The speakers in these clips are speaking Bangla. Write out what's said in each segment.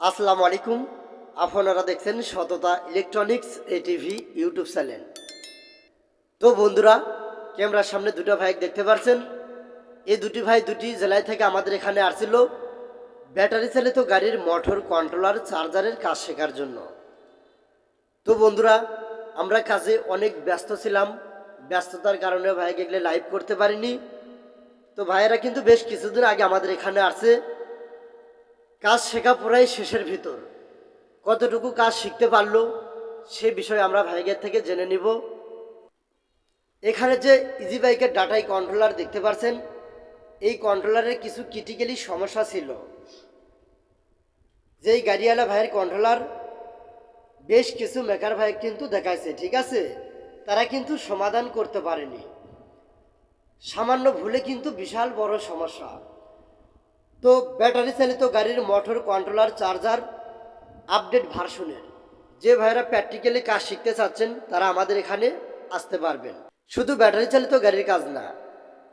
আসসালামু আলাইকুম। আপনারা দেখছেন সততা ইলেকট্রনিক্স এটিভি ইউটিউব চ্যানেল। তো বন্ধুরা, ক্যামেরার সামনে দুটো ভাই দেখতে পাচ্ছেন এই দুটি ভাই দুটি জেলায় থেকে আমাদের এখানে আসছিল। ব্যাটারি চালিত গাড়ির মোটর কন্ট্রোলার, চার্জারের কাজ শেখার জন্য। তো বন্ধুরা, আমরা কাজে অনেক ব্যস্ত ছিলাম। ব্যস্ততার কারণে ভাইকে এগুলো লাইভ করতে পারিনি। তো ভাইয়েরা কিন্তু বেশ কিছুদিন আগে আমাদের এখানে আসছে। কাজ শেখা পুরাই শেষের ভিতর। কতটুকু কাজ শিখতে পারল, সে বিষয়ে আমরা ভাইগের থেকে জেনে নিব। এখানে যে ইজি বাইকের ডাটাই কন্ট্রোলার দেখতে পাচ্ছেন এই কন্ট্রোলারের কিছু ক্রিটিক্যালি সমস্যা ছিল। যেই গাড়িওয়ালা ভাইয়ের কন্ট্রোলার বেশ কিছু মেকার ভাই কিন্তু দেখাইছে, ঠিক আছে? তারা কিন্তু সমাধান করতে পারেনি। সামান্য ভুলে কিন্তু বিশাল বড় সমস্যা। তো ব্যাটারি চালিত গাড়ির মোটর কন্ট্রোলার চার্জার আপডেট ভার্সনের যে ভাইয়েরা প্র্যাকটিক্যালি কাজ শিখতে চাচ্ছেন, তারা আমাদের এখানে আসতে পারবেন। শুধু ব্যাটারি চালিত গাড়ির কাজ না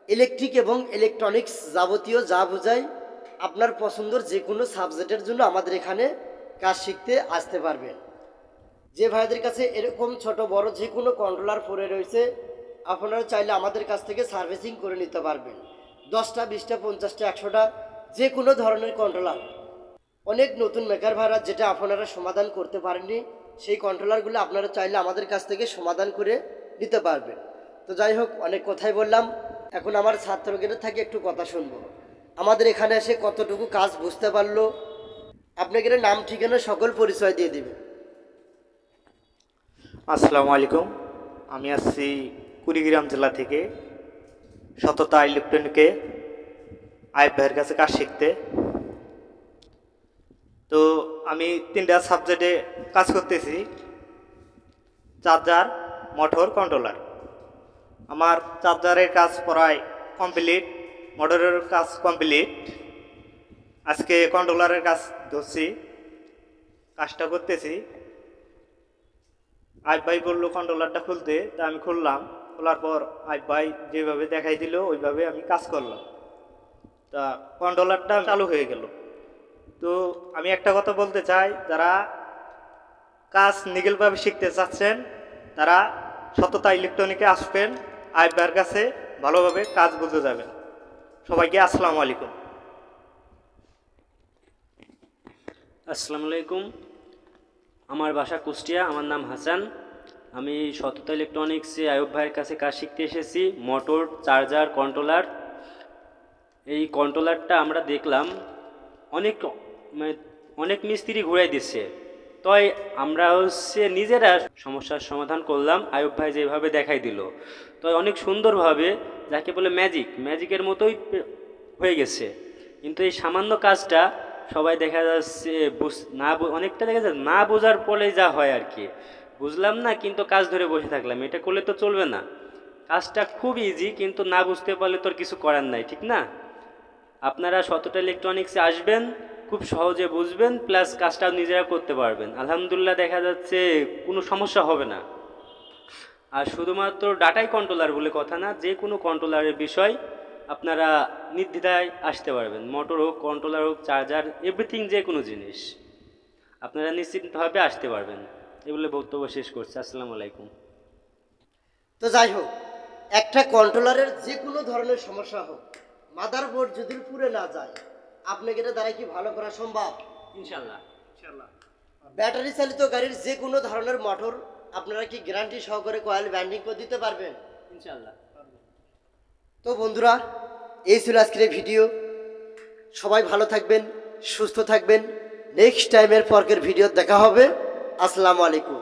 ইলেকট্রিক এবং ইলেকট্রনিক্স যাবতীয় যা বোঝায় আপনার পছন্দের যে কোনো সাবজেক্টের জন্য আমাদের এখানে কাজ শিখতে আসতে পারবেন। যে ভাইদের কাছে এরকম ছোট, বড় যে কোনো কন্ট্রোলার পড়ে রয়েছে, আপনারা চাইলে আমাদের কাছ থেকে সার্ভিসিং করে নিতে পারবেন। দশটা, বিশটা, পঞ্চাশটা, একশোটা যে কোনো ধরনের কন্ট্রোলার অনেক নতুন মেকার ভাড়া যেটা আপনারা সমাধান করতে পারেননি, সেই কন্ট্রোলারগুলো আপনারা চাইলে আমাদের কাছ থেকে সমাধান করে নিতে পারবেন। তো যাই হোক, অনেক কথাই বললাম। এখন আমার ছাত্রদের থেকে একটু কথা শুনব। আমাদের এখানে এসে কতটুকু কাজ বুঝতে পারল? আপনাকে নাম, ঠিকানা, সকল পরিচয় দিয়ে দিবেন। আসসালামু আলাইকুম। আমি আসছি কুড়িগ্রাম জেলা থেকে সততা ইলেকট্রনিকে আইব ভাইয়ের কাছে কাজ শিখতে। তো আমি তিনটা সাবজেক্টে কাজ করতেছি। চার্জার মোটর কন্ট্রোলার আমার চার্জারের কাজ প্রায় কমপ্লিট মোটরের কাজ কমপ্লিট আজকে কন্ট্রোলারের কাজ ধরছি, কাজটা করতেছি। আইব ভাই বলল কন্ট্রোলারটা খুলতে, তা আমি খুললাম। খোলার পর আইব ভাই যেভাবে দেখাই দিল, ওইভাবে আমি কাজ করলাম। তা কন্ট্রোলারটা চালু হয়ে গেল। তো আমি একটা কথা বলতে চাই, যারা কাজ নিগেলভাবে শিখতে চাচ্ছেন, তারা সততা ইলেকট্রনিকে আসবেন আইব ভাইয়ের কাছে ভালোভাবে কাজ বুঝে যাবেন। সবাইকে আসসালামু আলাইকুম। আসসালামু আলাইকুম। আমার বাসা কুষ্টিয়া, আমার নাম হাসান। আমি সততা ইলেকট্রনিক্সে আয়ুব ভাইয়ের কাছে কাজ শিখতে এসেছি। Motor, charger, controller. এই কন্ট্রোলারটা আমরা দেখলাম, অনেক মানে অনেক মিস্ত্রি ঘুরাই দিচ্ছে। তাই আমরা হচ্ছে নিজেরা সমস্যার সমাধান করলাম, আয়ুব ভাই যেভাবে দেখাই দিল। তো অনেক সুন্দরভাবে, যাকে বলে ম্যাজিক ম্যাজিকের মতোই হয়ে গেছে। কিন্তু এই সামান্য কাজটা সবাই দেখা যাচ্ছে না অনেকটা দেখা যাচ্ছে না বোঝার ফলে যা হয় আর কি। বুঝলাম না, কিন্তু কাজ ধরে বসে থাকলাম। এটা করলে তো চলবে না। কাজটা খুব ইজি কিন্তু না বুঝতে পারলে তোর কিছু করার নাই, ঠিক না? আপনারা সততা ইলেকট্রনিক্সে আসবেন, খুব সহজে বুঝবেন প্লাস কাজটাও নিজেরা করতে পারবেন। আলহামদুলিল্লাহ দেখা যাচ্ছে কোনো সমস্যা হবে না। আর শুধুমাত্র ডাটাই কন্ট্রোলার বলে কথা না, যে কোনো কন্ট্রোলারের বিষয় আপনারা নির্দ্বিধায় আসতে পারবেন। মোটর হোক কন্ট্রোলার হোক চার্জার এভরিথিং যে কোনো জিনিস, আপনারা নিশ্চিন্তভাবে আসতে পারবেন। এগুলো বক্তব্য শেষ করছি। আসসালামু আলাইকুম। তো যাই হোক, একটা কন্ট্রোলারের যে কোনো ধরনের সমস্যা হোক মাদার বোর্ড যদি পুড়ে না যায় আপনাকে এটা দ্বারা কি ভালো করা সম্ভব? ইনশাল্লাহ। ইনশাল্লাহ। ব্যাটারি চালিত গাড়ির যে কোনো ধরনের মোটর আপনারা কি গ্যারান্টি সহকারে কয়েল ব্যান্ডিং করে দিতে পারবেন? ইনশাল্লাহ। তো বন্ধুরা এই ছিল আজকের ভিডিও। সবাই ভালো থাকবেন সুস্থ থাকবেন। নেক্সট টাইমের পর্কের ভিডিও দেখা হবে। আসসালামু আলাইকুম।